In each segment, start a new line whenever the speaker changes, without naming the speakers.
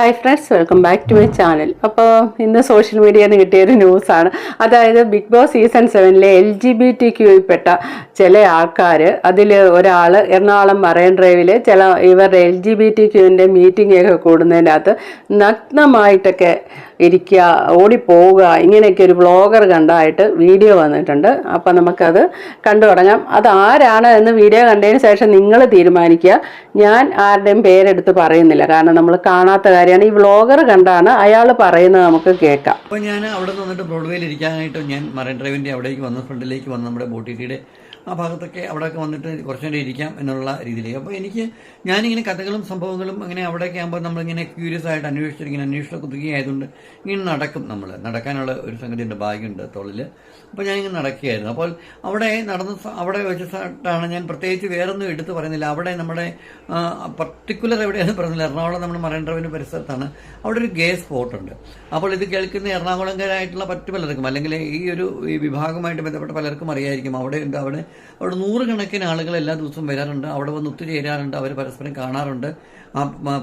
Hi friends welcome back to my channel അപ്പോൾ ഇന്ന് social മീഡിയയിൽ നിന്ന് കിട്ടിയൊരു ന്യൂസാണ് അതായത് ബിഗ് ബോസ് സീസൺ സെവനിലെ എൽ ജി ബി ടി ക്യൂയിൽപ്പെട്ട ചില ആൾക്കാർ അതിൽ ഒരാൾ എറണാകുളം മറൈൻ ഡ്രൈവിൽ ചില ഇവരുടെ എൽ ജി ബി ടി ക്യൂവിന്റെ മീറ്റിംഗ് ഒക്കെ കൂടുന്നതിന്റെ അകത്ത് നഗ്നമായിട്ടൊക്കെ ഇരിക്കുക ഓടിപ്പോവുക ഇങ്ങനെയൊക്കെ ഒരു ബ്ലോഗർ കണ്ടായിട്ട് വീഡിയോ വന്നിട്ടുണ്ട്. അപ്പം നമുക്കത് കണ്ടു തുടങ്ങാം. അത് ആരാണ് എന്ന് വീഡിയോ കണ്ടതിന് ശേഷം നിങ്ങൾ തീരുമാനിക്കുക. ഞാൻ ആരുടെയും പേരെടുത്ത് പറയുന്നില്ല. കാരണം നമ്മൾ കാണാത്ത കാര്യമാണ്. ഈ ബ്ലോഗർ കണ്ടാണ് അയാൾ പറയുന്നത് നമുക്ക് കേൾക്കാം.
അപ്പോൾ ഞാൻ അവിടെ നിന്നിട്ട് ബ്രോഡ്വേയിൽ ഇരിക്കാനായിട്ട് ഞാൻ മറൈൻ ഡ്രൈവിന്റെ അവിടേക്ക് വന്ന് ഫ്രണ്ടിലേക്ക് വന്ന് നമ്മുടെ ബോട്ടിറ്റിയുടെ ആ ഭാഗത്തൊക്കെ അവിടെയൊക്കെ വന്നിട്ട് കുറച്ച് നേരം ഇരിക്കാം എന്നുള്ള രീതിയിലേക്ക്. അപ്പോൾ എനിക്ക് ഞാനിങ്ങനെ കഥകളും സംഭവങ്ങളും അങ്ങനെ അവിടെയൊക്കെ ആകുമ്പോൾ നമ്മളിങ്ങനെ ക്യൂരിയസ് ആയിട്ട് അന്വേഷിച്ചിട്ട് ഇങ്ങനെ അന്വേഷണം കുതുകയായതുകൊണ്ട് ഇങ്ങനെ നടക്കും നമ്മൾ നടക്കാനുള്ള ഒരു സംഗതിയുണ്ട് ഭാഗ്യമുണ്ട് തൊഴിൽ അപ്പോൾ ഞാനിങ്ങനെ നടക്കുകയായിരുന്നു. അപ്പോൾ അവിടെ നടന്ന അവിടെ വെച്ചിട്ടാണ് ഞാൻ പ്രത്യേകിച്ച് വേറൊന്നും എടുത്തു പറയുന്നില്ല. അവിടെ നമ്മുടെ പർട്ടിക്കുലർ എവിടെയാണെന്ന് പറയുന്നില്ല. എറണാകുളം നമ്മുടെ മറൈൻ പരിസരത്താണ്. അവിടെ ഒരു ഗേ സ്പോട്ടുണ്ട് അപ്പോൾ ഇത് കേൾക്കുന്ന എറണാകുളംകാരായിട്ടുള്ള മറ്റു പലർക്കും അല്ലെങ്കിൽ ഈ ഒരു വിഭാഗമായിട്ട് ബന്ധപ്പെട്ട പലർക്കും അറിയായിരിക്കും. അവിടെ ഉണ്ട് അവിടെ അവിടെ നൂറുകണക്കിന് ആളുകൾ എല്ലാ ദിവസവും വരാറുണ്ട്. അവിടെ വന്ന് ഒത്തുചേരാറുണ്ട് അവർ പരസ്പരം കാണാറുണ്ട്.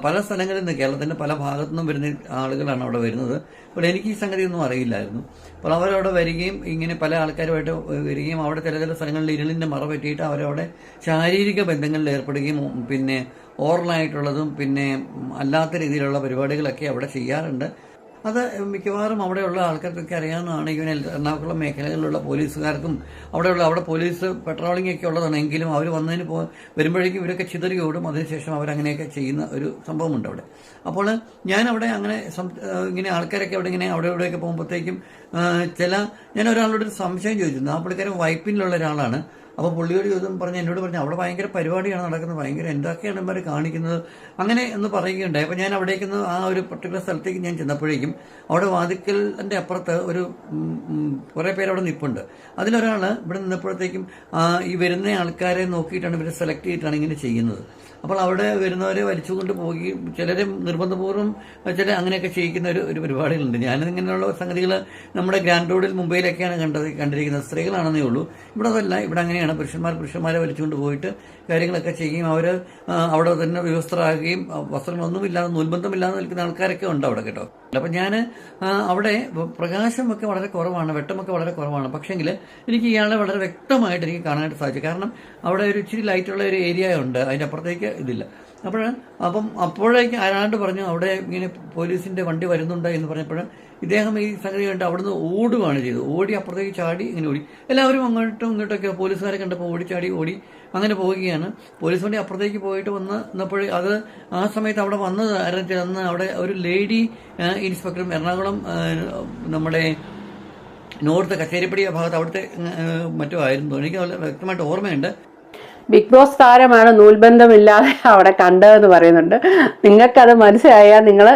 പല സ്ഥലങ്ങളിൽ നിന്ന് കേരളത്തിന്റെ പല ഭാഗത്തു നിന്നും വരുന്ന ആളുകളാണ് അവിടെ വരുന്നത്. അപ്പോൾ എനിക്ക് ഈ സംഗതി ഒന്നും അറിയില്ലായിരുന്നു. അപ്പോൾ അവരവിടെ വരികയും ഇങ്ങനെ പല ആൾക്കാരുമായിട്ട് വരികയും അവിടെ ചില ചില സ്ഥലങ്ങളിൽ ഇരുളിന്റെ മറ പറ്റിയിട്ട് അവരവിടെ ശാരീരിക ബന്ധങ്ങളിൽ ഏർപ്പെടുകയും പിന്നെ ഓറലായിട്ടുള്ളതും പിന്നെ അല്ലാത്ത രീതിയിലുള്ള പരിപാടികളൊക്കെ അവിടെ ചെയ്യാറുണ്ട്. അത് മിക്കവാറും അവിടെയുള്ള ആൾക്കാർക്കൊക്കെ അറിയാവുന്നതാണ് ഇവൻ എറണാകുളം മേഖലകളിലുള്ള പോലീസുകാർക്കും അവിടെയുള്ള അവിടെ പോലീസ് പെട്രോളിംഗ് ഒക്കെ ഉള്ളതാണ്. എങ്കിലും അവർ വന്നതിന് പോ വരുമ്പോഴേക്കും ഇവരൊക്കെ ചിതറി ഓടും. അതിനുശേഷം അവരങ്ങനെയൊക്കെ ചെയ്യുന്ന ഒരു സംഭവമുണ്ട് അവിടെ. അപ്പോൾ ഞാൻ അവിടെ അങ്ങനെ ഇങ്ങനെ ആൾക്കാരൊക്കെ അവിടെ ഇങ്ങനെ അവിടെ ഇവിടെയൊക്കെ പോകുമ്പോഴത്തേക്കും ചില ഞാൻ ഒരാളോട് ഒരു സംശയം ചോദിച്ചിരുന്നു. ആ പുള്ളിക്കാരൻ വൈപ്പിനിലുള്ള ഒരാളാണ്. അപ്പോൾ പുള്ളിയോട് ചോദ്യം പറഞ്ഞ് എന്നോട് പറഞ്ഞു അവിടെ ഭയങ്കര പരിപാടിയാണ് നടക്കുന്നത് ഭയങ്കര എന്തൊക്കെയാണ് ഇവർ കാണിക്കുന്നത്? അങ്ങനെ എന്ന് പറയുകയുണ്ടായി. അപ്പോൾ ഞാൻ അവിടേക്ക് ആ ഒരു പർട്ടിക്കുലർ സ്ഥലത്തേക്ക് ഞാൻ ചെന്നപ്പോഴേക്കും അവിടെ വാതിക്കലിന്റെ അപ്പുറത്ത് ഒരു കുറേ പേര് അവിടെ നിൽപ്പുണ്ട് അതിലൊരാൾ ഇവിടെ നിന്നപ്പോഴത്തേക്കും ഈ വരുന്ന ആൾക്കാരെ നോക്കിയിട്ടാണ് ഇവരെ സെലക്ട് ചെയ്തിട്ടാണ് ഇങ്ങനെ ചെയ്യുന്നത്. അപ്പോൾ അവിടെ വരുന്നവരെ വലിച്ചുകൊണ്ട് പോവുകയും ചിലരെ നിർബന്ധപൂർവം ചില അങ്ങനെയൊക്കെ ചെയ്യിക്കുന്ന ഒരു ഒരു പരിപാടികളുണ്ട്. ഞാനിങ്ങനെയുള്ള സംഗതികൾ നമ്മുടെ ഗ്രാൻഡ് റോഡിൽ മുംബൈയിലൊക്കെയാണ് കണ്ടത് കണ്ടിരിക്കുന്നത്. സ്ത്രീകളാണെന്നേ ഉള്ളൂ. ഇവിടെ അതല്ല ഇവിടെ അങ്ങനെയാണ്. പുരുഷന്മാർ പുരുഷന്മാരെ വലിച്ചുകൊണ്ട് പോയിട്ട് കാര്യങ്ങളൊക്കെ ചെയ്യുകയും അവർ അവിടെ തന്നെ വിവസ്ത്രമാകുകയും വസ്ത്രങ്ങളൊന്നുമില്ലാതെ നൂൽബന്ധമില്ലാതെ നിൽക്കുന്ന ആൾക്കാരൊക്കെ ഉണ്ട് അവിടെ കേട്ടോ. അപ്പം ഞാൻ അവിടെ പ്രകാശമൊക്കെ വളരെ കുറവാണ് വെട്ടമൊക്കെ വളരെ കുറവാണ്. പക്ഷേങ്കിൽ എനിക്ക് ഇയാളെ വളരെ വ്യക്തമായിട്ട് എനിക്ക് കാണാനായിട്ട് സാധിച്ചു. കാരണം അവിടെ ഒരു ഇച്ചിരി ലൈറ്റുള്ള ഒരു ഏരിയ ഉണ്ട്. അതിന്റെ അപ്പുറത്തേക്ക് ഇതില്ല. അപ്പോൾ അപ്പം അപ്പോഴേക്ക് ആരാണ്ട് പറഞ്ഞു അവിടെ ഇങ്ങനെ പോലീസിന്റെ വണ്ടി വരുന്നുണ്ട് എന്ന് പറഞ്ഞപ്പോൾ ഇദ്ദേഹം ഈ സംഗതി കണ്ട് അവിടുന്ന് ഓടുകയാണ് ചെയ്തത്. ഓടി അപ്പുറത്തേക്ക് ചാടി ഇങ്ങനെ ഓടി. എല്ലാവരും അങ്ങോട്ടും ഇങ്ങോട്ടൊക്കെ പോലീസുകാരെ കണ്ടപ്പോൾ ഓടിച്ചാടി ഓടി അങ്ങനെ പോവുകയാണ്. പോലീസ് വണ്ടി അപ്പുറത്തേക്ക് പോയിട്ട് വന്ന് എന്നപ്പോൾ അത് ആ സമയത്ത് അവിടെ വന്നത് ആരെന്ന് അന്ന് അവിടെ ഒരു ലേഡി ഇൻസ്പെക്ടറും എറണാകുളം നമ്മുടെ നോർത്ത് കച്ചേരിപ്പടി ഭാഗത്ത് അവിടുത്തെ മറ്റോ ആയിരുന്നു. എനിക്ക് വ്യക്തമായിട്ട് ഓർമ്മയുണ്ട്.
ബിഗ് ബോസ് താരമാണ് നൂൽബന്ധമില്ലാതെ അവിടെ കണ്ടതെന്ന് പറയുന്നുണ്ട്. നിങ്ങൾക്കത് മനസ്സിലായാൽ നിങ്ങൾ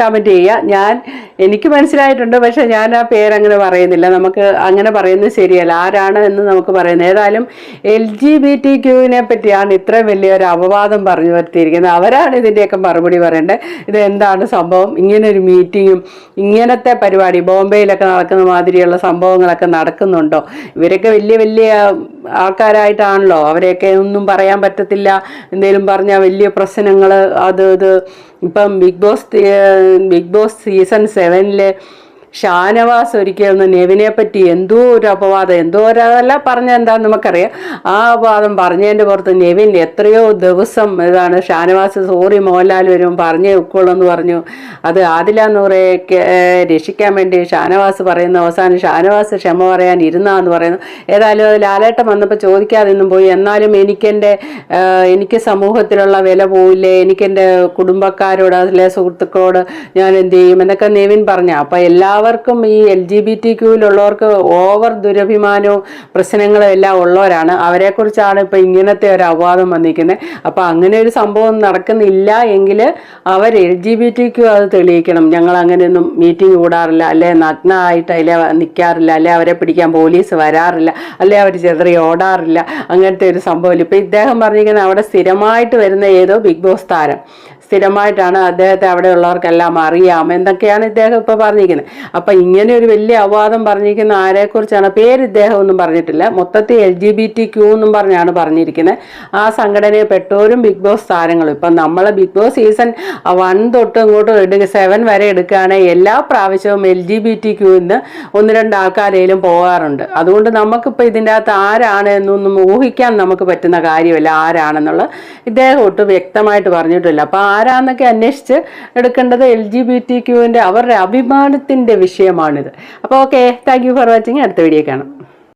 കമന്റ് ചെയ്യുക. ഞാൻ എനിക്ക് മനസ്സിലായിട്ടുണ്ട് പക്ഷെ ഞാൻ ആ പേരങ്ങനെ പറയുന്നില്ല. നമുക്ക് അങ്ങനെ പറയുന്നത് ശരിയല്ല. ആരാണ് എന്ന് നമുക്ക് പറയുന്നത്. ഏതായാലും എൽ ജി ബി ടി ക്യൂവിനെ പറ്റിയാണ് ഇത്രയും വലിയൊരു അപവാദം പറഞ്ഞു വരുത്തിയിരിക്കുന്നത്. അവരാണ് ഇതിന്റെയൊക്കെ മറുപടി പറയേണ്ടത്. ഇത് എന്താണ് സംഭവം? ഇങ്ങനെ ഒരു മീറ്റിങ്ങും ഇങ്ങനത്തെ പരിപാടി ബോംബെയിലൊക്കെ നടക്കുന്ന മാതിരിയുള്ള സംഭവങ്ങളൊക്കെ നടക്കുന്നുണ്ടോ? ഇവരൊക്കെ വലിയ വലിയ ആൾക്കാരായിട്ടാണല്ലോ. അവരെയൊക്കെ ഒന്നും പറയാൻ പറ്റത്തില്ല. എന്തേലും പറഞ്ഞാൽ വലിയ പ്രശ്നങ്ങൾ അത് ഇത്. ഇപ്പം Bigg Boss Bigg Boss season സെവനിലെ Shanavas ഒരിക്കൽ നെവിനെ പറ്റി എന്തോ ഒരു അപവാദം എന്തോ ഒരു അതല്ല പറഞ്ഞ എന്താണെന്ന് നമുക്കറിയാം. ആ അപവാദം പറഞ്ഞതിന്റെ പുറത്ത് നെവിൻ എത്രയോ ദിവസം ഇതാണ് ഷാനവാസ് സോറി മോഹൻലാൽ വരും പറഞ്ഞേ ഉക്കോളെന്ന് പറഞ്ഞു. അത് ആദില നൂറയൊക്കെ രക്ഷിക്കാൻ വേണ്ടി ഷാനവാസ് പറയുന്ന അവസാനം ഷാനവാസ് ക്ഷമ പറയാൻ ഇരുന്നാന്ന് പറയുന്നു. ഏതായാലും അത് ലാലേട്ടം വന്നപ്പോൾ ചോദിക്കാതെ നിന്നും പോയി. എന്നാലും എനിക്കെന്റെ എനിക്ക് സമൂഹത്തിലുള്ള വില പോയില്ലേ എനിക്കെന്റെ കുടുംബക്കാരോട് അതിലെ സുഹൃത്തുക്കളോട് ഞാൻ എന്ത് ചെയ്യും? എന്നൊക്കെ നെവിൻ പറഞ്ഞു. അപ്പം എല്ലാവർക്കും ഈ എൽ ജി ബി ടി ക്യൂവിലുള്ളവർക്ക് ഓവർ ദുരഭിമാനവും പ്രശ്നങ്ങളും എല്ലാം ഉള്ളവരാണ്. അവരെക്കുറിച്ചാണ് ഇപ്പം ഇങ്ങനത്തെ ഒരു അപവാദം വന്നിരിക്കുന്നത്. അപ്പം അങ്ങനെ ഒരു സംഭവം നടക്കുന്നില്ല എങ്കിൽ അവർ L G B T Q അത് തെളിയിക്കണം. ഞങ്ങൾ അങ്ങനെയൊന്നും മീറ്റിംഗ് കൂടാറില്ല. അല്ലെ നഗ്നമായിട്ട് അതിലെ നിൽക്കാറില്ല അല്ലെ അവരെ പിടിക്കാൻ പോലീസ് വരാറില്ല. അല്ലെ അവർ ചെതറി ഓടാറില്ല. അങ്ങനത്തെ ഒരു സംഭവമില്ല ഇപ്പം ഇദ്ദേഹം പറഞ്ഞിരിക്കുന്നത് അവിടെ സ്ഥിരമായിട്ട് വരുന്ന ഏതോ ബിഗ് ബോസ് താരം. സ്ഥിരമായിട്ടാണ് അദ്ദേഹത്തെ അവിടെ ഉള്ളവർക്കെല്ലാം അറിയാം. എന്തൊക്കെയാണ് ഇദ്ദേഹം ഇപ്പോൾ പറഞ്ഞിരിക്കുന്നത്? അപ്പം ഇങ്ങനെ ഒരു വലിയ അവാദം പറഞ്ഞിരിക്കുന്ന ആരെക്കുറിച്ചാണ്? പേര് ഇദ്ദേഹം ഒന്നും പറഞ്ഞിട്ടില്ല. മൊത്തത്തിൽ L G B T Q എന്നും പറഞ്ഞാണ് പറഞ്ഞിരിക്കുന്നത്. ആ സംഘടനയിൽ പെട്ടവരും ബിഗ് ബോസ് താരങ്ങളും. ഇപ്പം നമ്മൾ ബിഗ് ബോസ് സീസൺ വൺ തൊട്ട് ഇങ്ങോട്ട് എടുക്കുക സെവൻ വരെ എടുക്കുകയാണെങ്കിൽ എല്ലാ പ്രാവശ്യവും എൽ ജി ബി ടി ക്യൂന്ന് ഒന്ന് രണ്ട് ആൾക്കാരേലും പോകാറുണ്ട്. അതുകൊണ്ട് നമുക്കിപ്പോൾ ഇതിന്റെ അകത്ത് ആരാണ് എന്നൊന്നും ഊഹിക്കാൻ നമുക്ക് പറ്റുന്ന കാര്യമല്ല ആരാണെന്നുള്ളത്. ഇദ്ദേഹം ഒട്ടും വ്യക്തമായിട്ട് പറഞ്ഞിട്ടില്ല. അപ്പോൾ ആരാന്നൊക്കെ അന്വേഷിച്ച് എടുക്കേണ്ടത് എൽ ജി ബി ടി ക്യൂവിന്റെ അവരുടെ അഭിമാനത്തിന്റെ വിഷയമാണിത്. അപ്പോൾ okay thank you for watching അടുത്ത വീഡിയോ കാണാം.